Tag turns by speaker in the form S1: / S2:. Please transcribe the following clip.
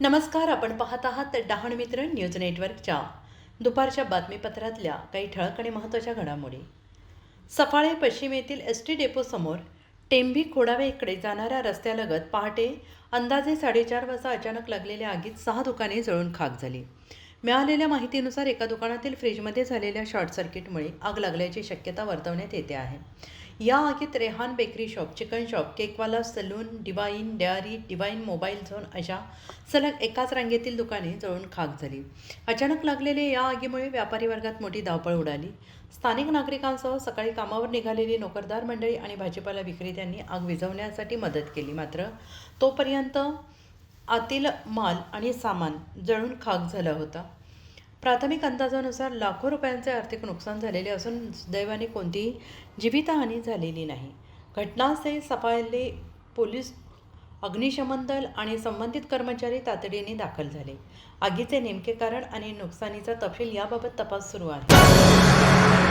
S1: नमस्कार आपण पाहत आहात डहाण मित्र न्यूज नेटवर्कच्या. दुपारच्या बातमीपत्रातल्या काही ठळक आणि महत्त्वाच्या घडामोडी. सफाळे पश्चिम येथील एस टी डेपोसमोर टेंभी खोडावे इकडे जाणाऱ्या रस्त्यालगत पहाटे अंदाजे साडेचार वाजता अचानक लागलेल्या आगीत सहा दुकाने जळून खाक झाली. मिळालेल्या माहितीनुसार एका दुकानातील फ्रीजमध्ये झालेल्या शॉर्ट सर्किटमुळे आग लागल्याची शक्यता वर्तवण्यात येते आहे. या आगीत Rehan bakery shop chicken shop केकवाला salon divine dairy divine mobile zone अशा सलग एकाच रांगेतील दुकाने जळून खाक झाली. अचानक लागलेल्या या आगीमुळे व्यापारी वर्गात मोठी धावपळ उडाली. स्थानिक नागरिकांसह सकाळी कामावर निघालेली नोकरदार मंडळी आणि भाजीपाला विक्रेत्यांनी आग विझवण्यासाठी मदत केली. मात्र तोपर्यंत आतील माल आणि सामान जळून खाक झाला होता. प्राथमिक अंदाजानुसार लाखो रुपयांचे आर्थिक नुकसान झालेले असून सुदैवाने कोणतीही जीवितहानी झालेली नाही. घटनास्थळी सफाळले पोलीस अग्निशमन दल आणि संबंधित कर्मचारी तातडीने दाखल झाले. आगीचे नेमके कारण आणि नुकसानीचा तपशील याबाबत तपास सुरू आहे.